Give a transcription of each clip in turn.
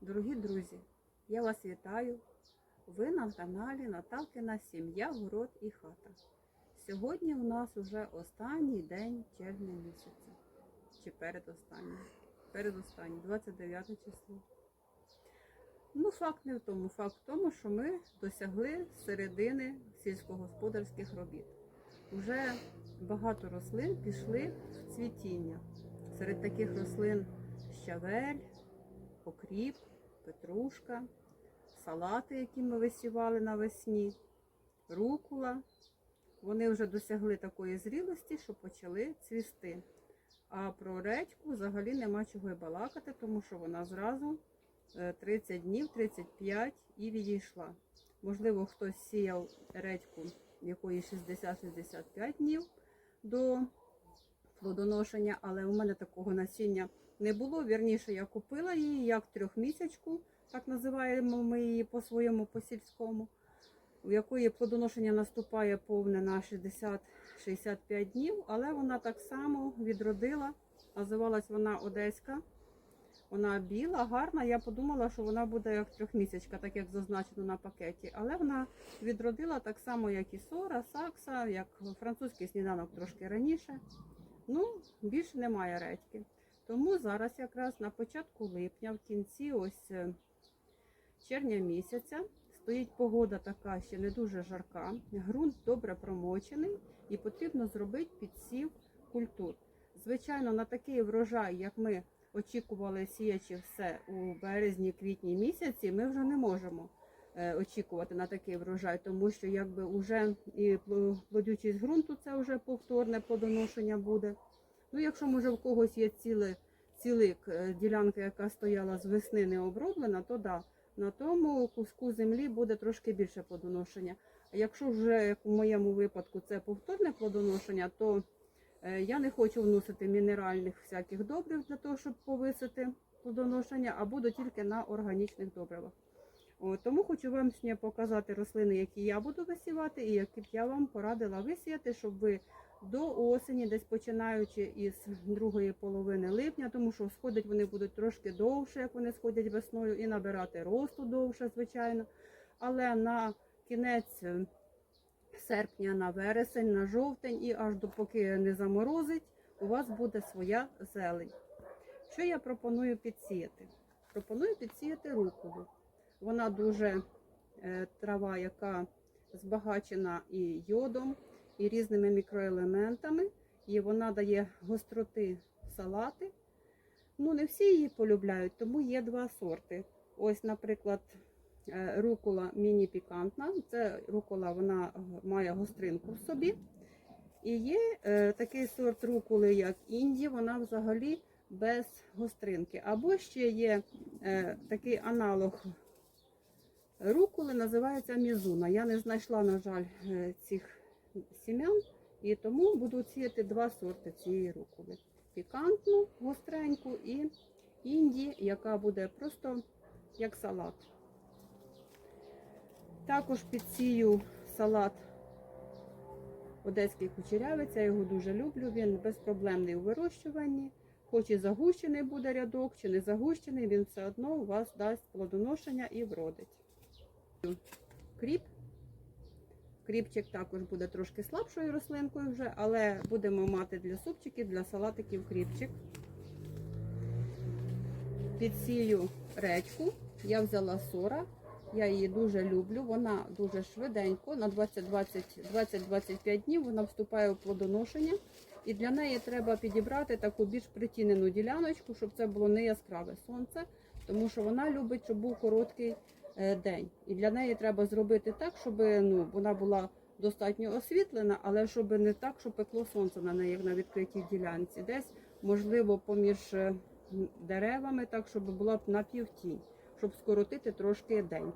Дорогі друзі, я вас вітаю. Ви на каналі Наталкина Сім'я, Город і хата. Сьогодні у нас уже останній день червня місяця. Чи передостанній? Передостанній, 29 число. Ну, факт не в тому. Факт в тому, що ми досягли середини сільськогосподарських робіт. Уже багато рослин пішли в цвітіння. Серед таких рослин щавель, окріп, петрушка, салати, які ми висівали навесні, рукула. Вони вже досягли такої зрілості, що почали цвісти. А про редьку взагалі нема чого й балакати, тому що вона зразу е, 30 днів, 35 і відійшла. Можливо, хтось сіяв редьку, якої 60-65 днів до плодоношення, але у мене такого насіння не було. Вірніше, я купила її як трьохмісячку, так називаємо ми її по своєму по сільському, у якої плодоношення наступає повне на 60-65 днів, але вона так само відродила. Називалась вона Одеська. Вона біла, гарна. Я подумала, що вона буде як трьохмісячка, так як зазначено на пакеті. Але вона відродила так само, як і Сора, Сакса, як французький сніданок трошки раніше. Ну, більше немає редьки. Тому зараз якраз на початку липня, в кінці ось е, червня місяця, стоїть погода така, ще не дуже жарка, ґрунт добре промочений і потрібно зробити підсів культур. Звичайно, на такий врожай, як ми очікували сіячи все у березні-квітні місяці, ми вже не можемо е, очікувати на такий врожай, тому що якби вже і пло- плодючість ґрунту це вже повторне плодоношення буде. Ну, якщо може в когось є ціле, цілик е, ділянка, яка стояла з весни не оброблена, то да, на тому куску землі буде трошки більше плодоношення. А якщо вже як у моєму випадку це повторне плодоношення, то е, я не хочу вносити мінеральних всяких добрив для того, щоб повисити плодоношення, а буду тільки на органічних добривах. О, тому хочу вам сьогодні показати рослини, які я буду висівати, і які б я вам порадила висіяти, щоб ви до осені, десь починаючи із другої половини липня, тому що сходять вони будуть трошки довше, як вони сходять весною, і набирати росту довше, звичайно. Але на кінець е, серпня, на вересень, на жовтень і аж допоки не заморозить, у вас буде своя зелень. Що я пропоную підсіяти? Пропоную підсіяти руколу. Вона дуже е, трава, яка збагачена і йодом, і різними мікроелементами, і вона дає гостроти салати. Ну, не всі її полюбляють, тому є два сорти. Ось, наприклад, е, рукола міні-пікантна. Це рукола вона має гостринку в собі. І є е, такий сорт руколи, як інді, вона взагалі без гостринки. Або ще є е, такий аналог руколи, називається мізуна. Я не знайшла, на жаль, е, цих сім'ян, і тому буду сіяти два сорти цієї руколи. Пікантну, гостреньку і інді, яка буде просто як салат. Також підсію салат одеський кучерявець, я його дуже люблю, він безпроблемний у вирощуванні. Хоч і загущений буде рядок, чи не загущений, він все одно у вас дасть плодоношення і вродить. Кріп. Кріпчик також буде трошки слабшою рослинкою вже, але будемо мати для супчиків, для салатиків кріпчик. Підсію редьку. Я взяла сора. Я її дуже люблю. Вона дуже швиденько, на 20-25 днів вона вступає в плодоношення. І для неї треба підібрати таку більш притінену діляночку, щоб це було не яскраве сонце, тому що вона любить, щоб був короткий день. І для неї треба зробити так, щоб ну, вона була достатньо освітлена, але щоб не так, щоб пекло сонце на неї на відкритій ділянці. Десь, можливо, поміж е, деревами, так, щоб була б напівтінь, щоб скоротити трошки день.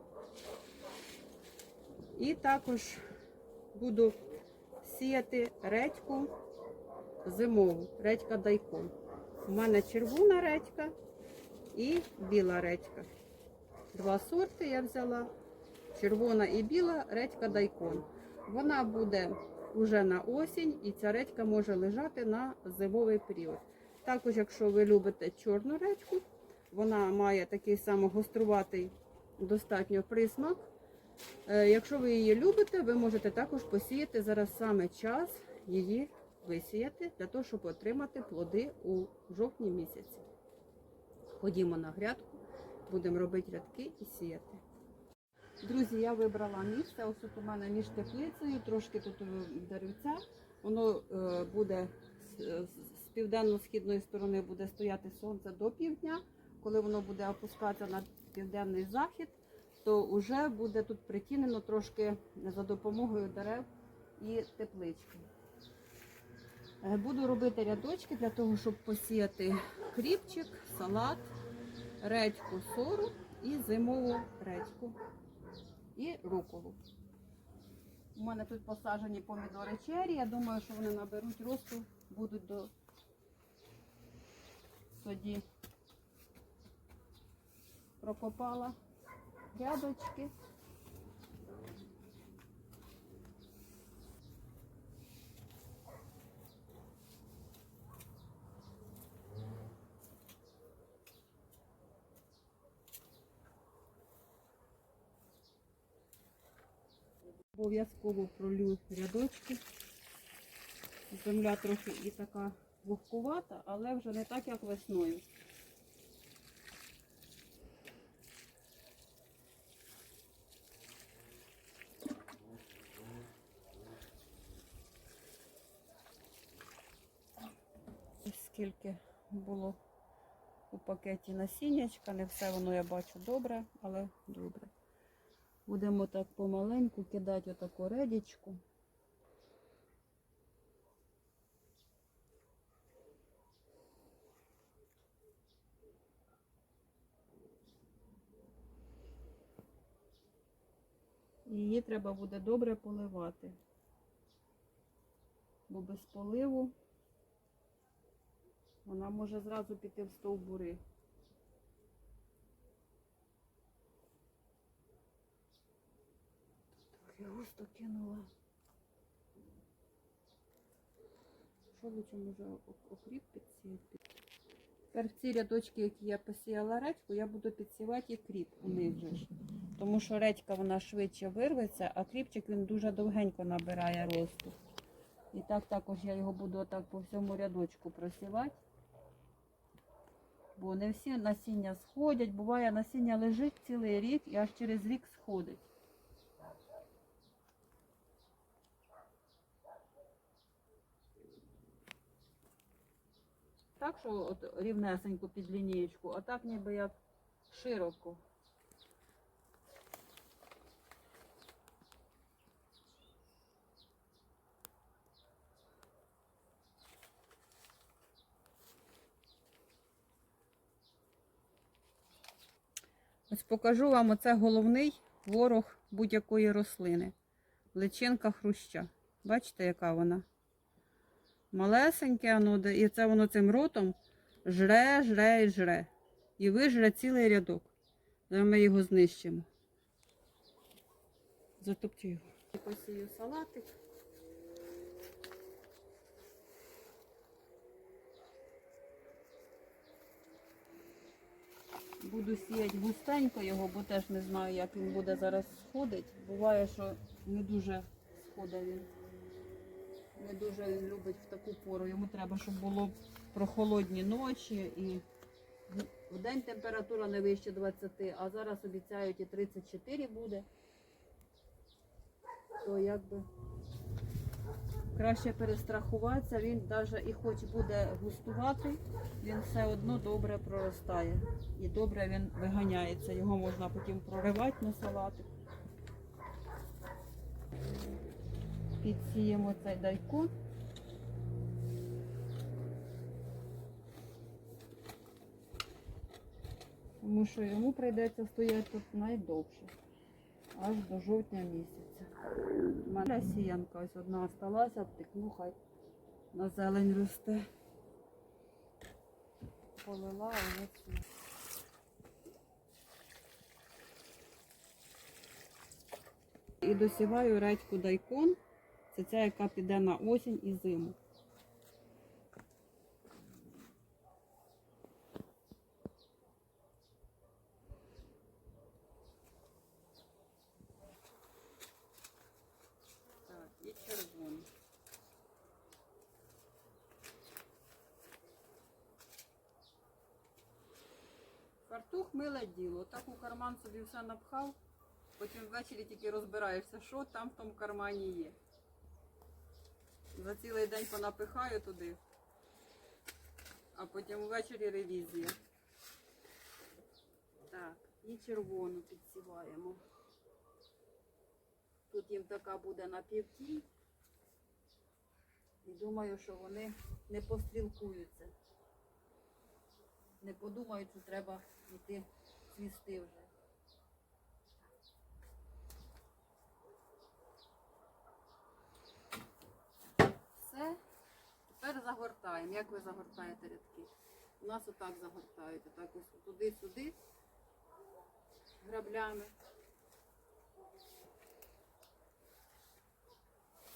І також буду сіяти редьку зимову, редька дайкон. У мене червона редька і біла редька. Два сорти я взяла. Червона і біла редька дайкон. Вона буде вже на осінь і ця редька може лежати на зимовий період. Також, якщо ви любите чорну редьку, вона має такий самогоструватий достатньо присмак. Е, Якщо ви її любите, ви можете також посіяти зараз саме час її висіяти для того, щоб отримати плоди у жовтні місяці. Ходімо на грядку, будемо робити рядки і сіяти. Друзі, я вибрала місце. Ось тут у мене між теплицею, трошки тут е, деревця. Воно е, буде з- з південно-східної сторони буде стояти сонце до півдня. Коли воно буде опускатися на південний захід, то вже буде тут притінено трошки за допомогою дерев і теплички. Е, Буду робити рядочки для того, щоб посіяти кріпчик, салат, редьку сору і зимову редьку і руколу. У мене тут посаджені помідори чері. Я думаю, що вони наберуть росту, будуть до тоді прокопала рядочки. Обов'язково пролю рядочки. Земля трохи і така вогкувата, але вже не так, як весною. Скільки було у пакеті насіннячка, не все воно я бачу добре, але добре. Будемо так помаленьку кидати отаку редічку. Її треба буде добре поливати, бо без поливу вона може зразу піти в стовбури. Трохи густо кинула. Що лучше може окріп підсіяти? Тепер ці рядочки, які я посіяла редьку, я буду підсівати і кріп у них же ж. Тому що редька вона швидше вирветься, а кріпчик він дуже довгенько набирає росту. І так також я його буду отак по всьому рядочку просівати. Бо не всі насіння сходять. Буває насіння лежить цілий рік і аж через рік сходить. Так, що от рівнесенько під лінієчку, а так ніби як широко. Ось покажу вам оце головний ворог будь-якої рослини. Личинка хруща. Бачите, яка вона? Малесеньке, воно, і це воно цим ротом жре, жре і жре. І вижре цілий рядок. Зараз ми його знищимо. Затопчу його. Посію салатик. Буду сіяти густенько його, бо теж не знаю, як він буде зараз сходить. Буває, що не дуже сходить він. Не дуже він любить в таку пору. Йому треба, щоб було прохолодні ночі і в день температура не вище 20, а зараз обіцяють і 34 буде. То якби краще перестрахуватися, він навіть і хоч буде густувати, він все одно добре проростає. І добре він виганяється. Його можна потім проривати на салатик. Підсіємо цей дайкон. Тому що йому прийдеться стояти тут найдовше, аж до жовтня місяця. У мене сіянка ось одна осталася, втекну, хай на зелень росте. Полила, ось. І досіваю редьку дайкон. Це ця, яка піде на осінь і зиму. Фартух миле діло. Так у карман собі все напхав, потім ввечері тільки розбираєшся, що там в тому кармані є. За цілий день понапихаю туди, а потім ввечері ревізія. Так, і червону підсіваємо. Тут їм така буде на напівтінь. І думаю, що вони не пострілкуються. Не подумають, що треба йти цвісти вже. Все. Тепер загортаємо. Як ви загортаєте рядки? У нас отак загортають. Отак ось туди-сюди граблями.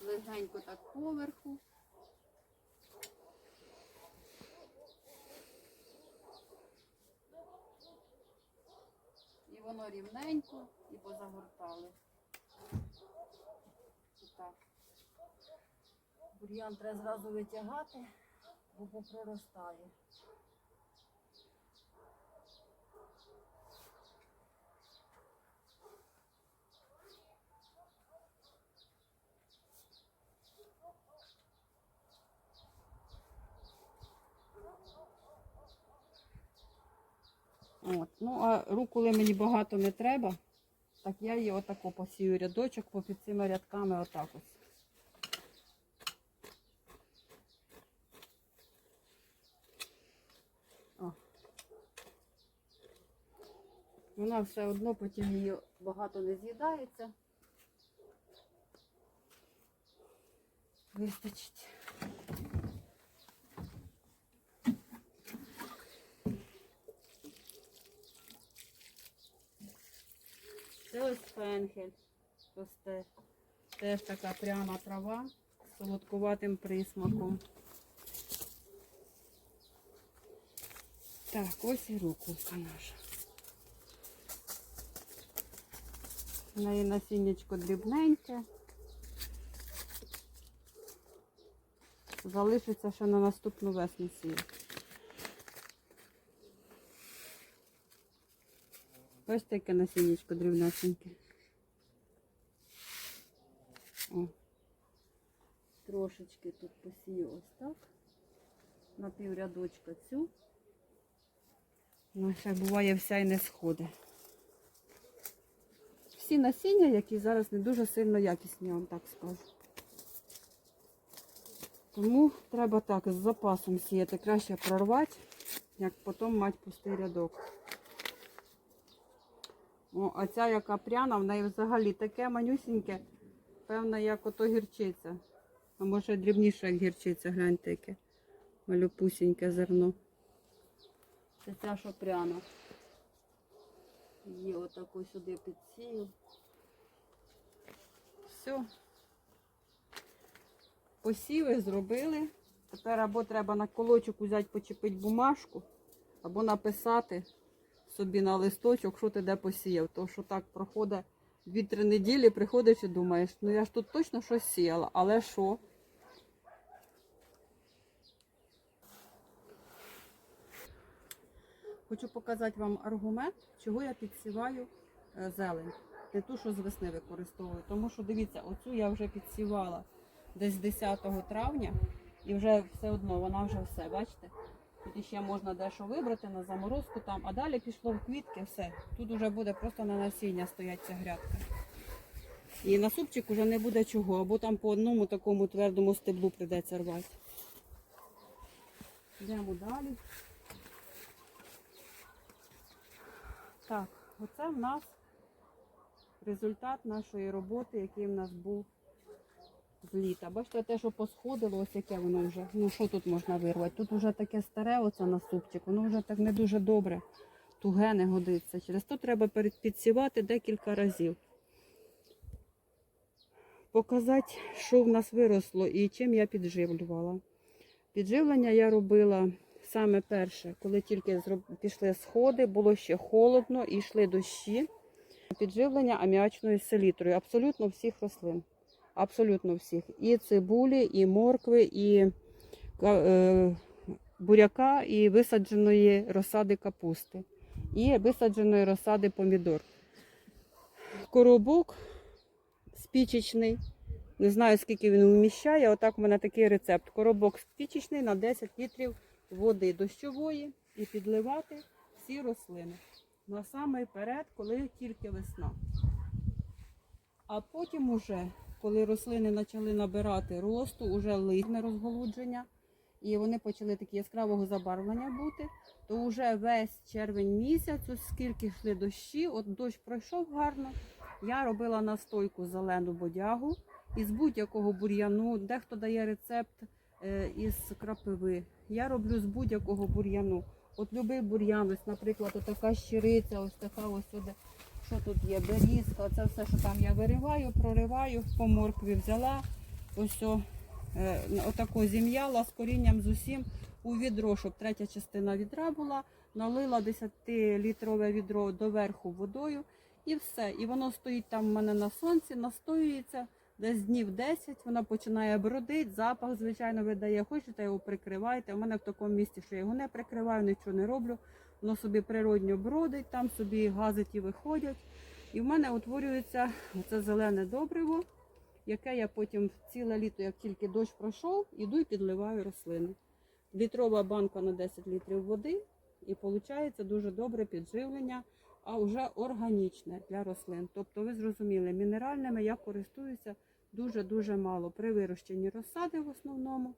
Легенько так поверху. І воно рівненько і позагортали. Отак. Бур'ян треба зразу витягати, бо попроростає. От. Ну, а руколи мені багато не треба. Так я її отако посію рядочок попід цими рядками отак ось. О. Вона все одно потім її багато не з'їдається. Вистачить. Це ось фенхель. Росте. Теж така пряма трава з солодкуватим присмаком. Так, ось і руколка наша. В неї насіннячко дрібненьке. Залишиться ще на наступну весну сіяти. Ось таке насіннячко дрібнесеньке. О. Трошечки тут посію ось так. На піврядочка цю. Ну, ще буває вся і не сходить. Всі насіння, які зараз не дуже сильно якісні, я вам так скажу. Тому треба так з запасом сіяти. Краще прорвати, як потім мати пустий рядок. О, а ця яка пряна, в неї взагалі таке манюсіньке, певно, як ото гірчиця. А може дрібніше, як гірчиця, гляньте яке. Малюпусіньке зерно. Це ця, що пряна. Її отаку сюди підсію. Все. Посіви зробили. Тепер або треба на колочок взяти, почепити бумажку, або написати собі на листочок, що ти де посіяв. То що так проходить 2-3 неділі, приходиш і думаєш, ну я ж тут точно щось сіяла, але що? Хочу показати вам аргумент, чого я підсіваю е, зелень. Не ту, що з весни використовую. Тому що дивіться, оцю я вже підсівала десь 10 травня, і вже все одно вона вже все, бачите? Тут ще можна дещо вибрати на заморозку там, а далі пішло в квітки, все. Тут вже буде просто на насіння стоять ця грядка. І на супчик вже не буде чого, або там по одному такому твердому стеблу прийдеться рвати. Йдемо далі. Так, оце в нас результат нашої роботи, який в нас був з літа. Бачите, те, що посходило, ось яке воно вже. Ну що тут можна вирвати? Тут вже таке старе, оце на супчик, воно вже так не дуже добре. Туге не годиться. Через то треба підсівати декілька разів. Показати, що в нас виросло і чим я підживлювала. Підживлення я робила саме перше, коли тільки пішли сходи, було ще холодно і йшли дощі. Підживлення аміачною селітрою абсолютно всіх рослин. Абсолютно всіх. І цибулі, і моркви, і е, буряка, і висадженої розсади капусти. і висадженої розсади помідор. Коробок спічечний. Не знаю, скільки він вміщає. Отак у мене такий рецепт. Коробок спічечний на 10 літрів води дощової і підливати всі рослини. На самий перед, коли тільки весна. А потім уже, коли рослини почали набирати росту, уже листне розголудження, і вони почали такі яскравого забарвлення бути, то вже весь червень місяць, скільки йшли дощі, от дощ пройшов гарно. Я робила настойку зелену бодягу із будь-якого бур'яну. Дехто дає рецепт е, із крапиви. Я роблю з будь-якого бур'яну. От любий бур'ян, ось, наприклад, отака щириця, ось така ось сюди. Що тут є? Берізка, це все, що там я вириваю, прориваю, по моркві взяла. Ось е, отако зім'яла з корінням з усім у відро, щоб третя частина відра була. Налила 10-літрове відро доверху водою і все. І воно стоїть там в мене на сонці, настоюється десь днів 10, вона починає бродити, запах, звичайно, видає. Хочете його прикривайте. У мене в такому місці, що я його не прикриваю, нічого не роблю. Воно собі природньо бродить, там собі газеті виходять. І в мене утворюється це зелене добриво, яке я потім ціле літо, як тільки дощ пройшов, іду і підливаю рослини. Літрова банка на 10 літрів води, і виходить дуже добре підживлення, а вже органічне для рослин. Тобто, ви зрозуміли, мінеральними я користуюся дуже-дуже мало при вирощенні розсади в основному.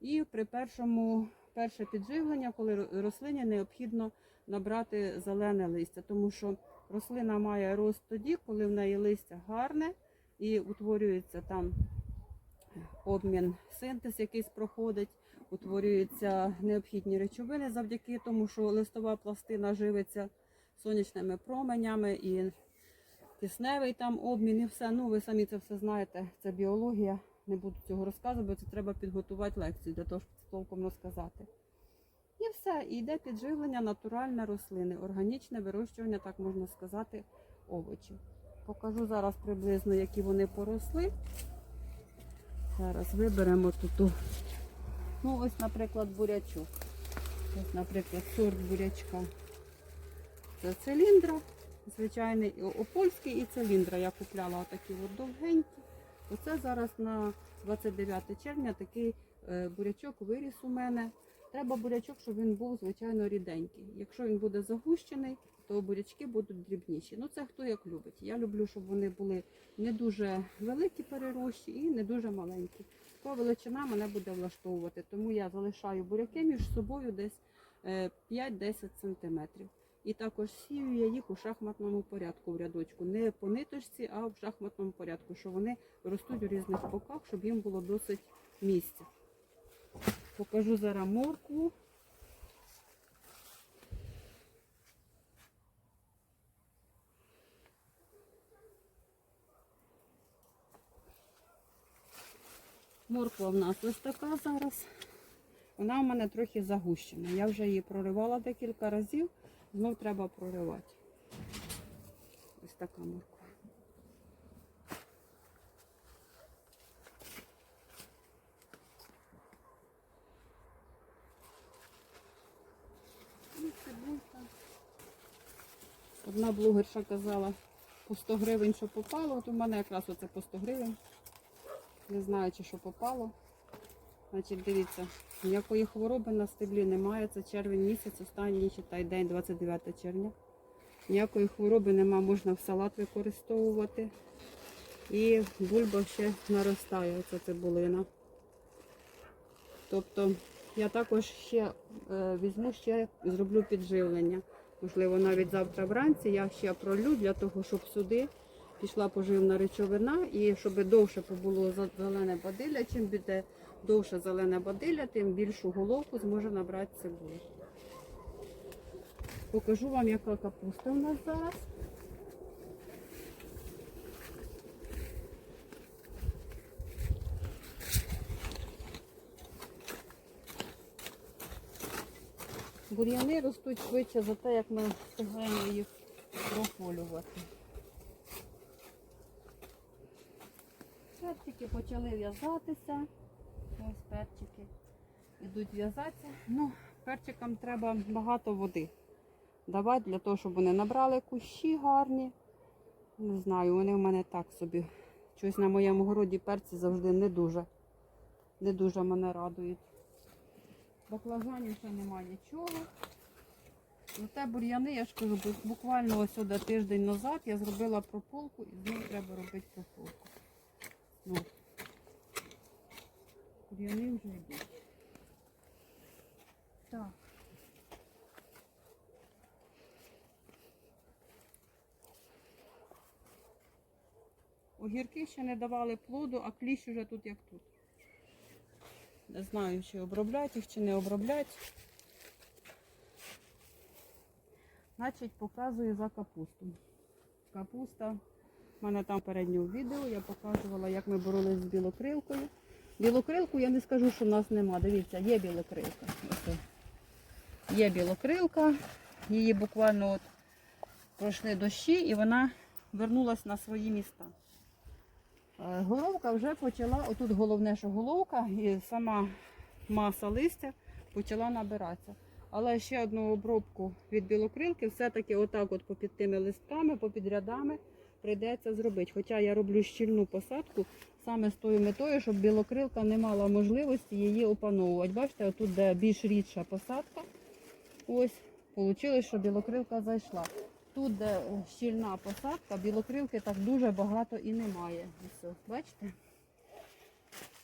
І при першому перше підживлення, коли рослині необхідно набрати зелене листя, тому що рослина має рост тоді, коли в неї листя гарне і утворюється там обмін, синтез якийсь проходить, утворюються необхідні речовини завдяки тому, що листова пластина живиться сонячними променями і кисневий там обмін і все. Ну, ви самі це все знаєте, це біологія. Не буду цього розказувати, бо це треба підготувати лекцію для того, щоб це толком розказати. І все, і йде підживлення натуральне рослини, органічне вирощування, так можна сказати, овочів. Покажу зараз приблизно, які вони поросли. Зараз виберемо тут. Ну, ось, наприклад, бурячок. Ось, наприклад, сорт бурячка. Це циліндра, звичайний опольський і циліндра. Я купляла отакі от довгенькі. Оце зараз на 29 червня такий е, бурячок виріс у мене. Треба бурячок, щоб він був, звичайно, ріденький. Якщо він буде загущений, то бурячки будуть дрібніші. Ну це хто як любить. Я люблю, щоб вони були не дуже великі перерощі і не дуже маленькі. То величина мене буде влаштовувати. Тому я залишаю буряки між собою десь е, 5-10 см. І також сію я їх у шахматному порядку в рядочку. Не по ниточці, а в шахматному порядку, що вони ростуть у різних боках, щоб їм було досить місця. Покажу зараз моркву. Морква в нас ось така зараз. Вона у мене трохи загущена. Я вже її проривала декілька разів, знов треба проривати. Ось така морква. Одна блогерша казала по 100 гривень, що попало. От у мене якраз оце по 100 гривень. Не знаю, чи що попало. Значить, дивіться, ніякої хвороби на стеблі немає. Це червень місяць, останній читай день, 29 червня. Ніякої хвороби нема, можна в салат використовувати. І бульба ще наростає, оця цибулина. Тобто я також ще е, візьму ще зроблю підживлення. Можливо, навіть завтра вранці я ще пролю для того, щоб сюди пішла поживна речовина і щоб довше побуло зелене бадилля. Чим буде довше зелене бадилля, тим більшу головку зможе набрати цибуля. Покажу вам, яка капуста у нас зараз. Бур'яни ростуть швидше за те, як ми встигаємо їх прополювати. Перчики почали в'язатися. Ось перчики йдуть в'язатися. Ну, перчикам треба багато води. давати для того, щоб вони набрали кущі гарні. Не знаю, вони в мене так собі. Щось на моєму городі перці завжди не дуже. Не дуже мене радують. Баклажанів ще немає нічого. Зате бур'яни, я ж кажу, буквально ось сюди тиждень назад я зробила прополку і знову треба робити прополку. Ну, бур'яни вже йдуть. Так. Огірки ще не давали плоду, а кліщ уже тут як тут. Не знаю, чи обробляти їх, чи не обробляти. Значить, показую за капусту. Капуста. У мене там в передньому відео я показувала, як ми боролись з білокрилкою. Білокрилку я не скажу, що в нас нема. Дивіться, є білокрилка. Ось. Є білокрилка. Її буквально от пройшли дощі і вона вернулась на свої міста. Е, Головка вже почала, отут головне, що головка і сама маса листя почала набиратися. Але ще одну обробку від білокрилки все-таки отак от попід тими листками, попід рядами прийдеться зробити. Хоча я роблю щільну посадку саме з тою метою, щоб білокрилка не мала можливості її опановувати. Бачите, отут де більш рідша посадка. Ось, вийшло, що білокрилка зайшла. Тут, де щільна посадка, білокрилки так дуже багато і немає. Ось, бачите?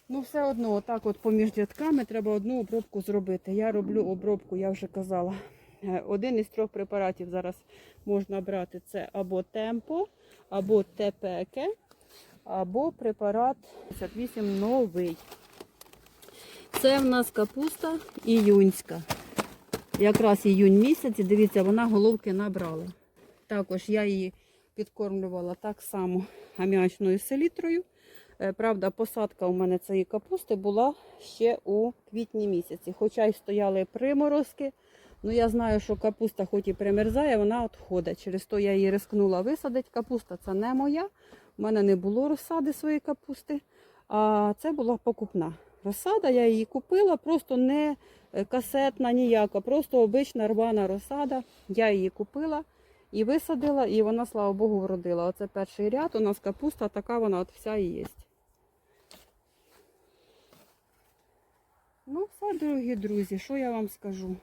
Ну, все одно, отак от поміж рядками треба одну обробку зробити. Я роблю обробку, я вже казала. Е, Один із трьох препаратів зараз можна брати це або темпо, або ТПК, або препарат 58 новий. Це в нас капуста іюнська. Якраз іюнь місяць, і дивіться, вона головки набрала. Також я її підкормлювала так само аміачною селітрою. Е, Правда, посадка у мене цієї капусти була ще у квітні місяці. Хоча й стояли приморозки. Ну я знаю, що капуста, хоч і примерзає, вона відходить. Через то я її рискнула висадити. Капуста це не моя. У мене не було розсади своєї капусти, а це була покупна. Розсада, я її купила, просто не е, касетна ніяка, просто обична рвана розсада. Я її купила і висадила, і вона, слава Богу, вродила. Оце перший ряд, у нас капуста така вона от вся і є. Ну, все, дорогі друзі, що я вам скажу?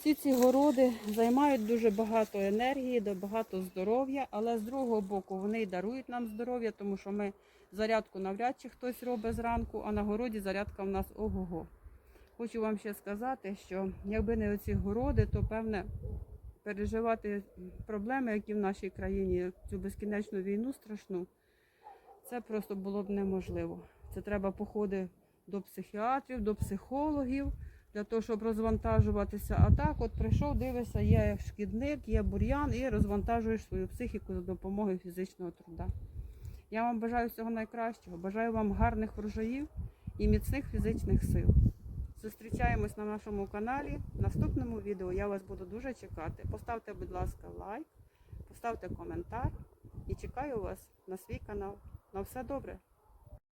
Всі ці городи займають дуже багато енергії, багато здоров'я, але з другого боку вони й дарують нам здоров'я, тому що ми зарядку навряд чи хтось робить зранку, а на городі зарядка в нас ого-го. Хочу вам ще сказати, що якби не оці городи, то певне переживати проблеми, які в нашій країні, цю безкінечну війну страшну, це просто було б неможливо. Це треба походи до психіатрів, до психологів для того, щоб розвантажуватися. А так, от прийшов, дивишся, є шкідник, є бур'ян і розвантажуєш свою психіку за допомогою фізичного труда. Я вам бажаю всього найкращого, бажаю вам гарних врожаїв і міцних фізичних сил. Зустрічаємось на нашому каналі. В наступному відео я вас буду дуже чекати. Поставте, будь ласка, лайк, поставте коментар і чекаю вас на свій канал. На все добре!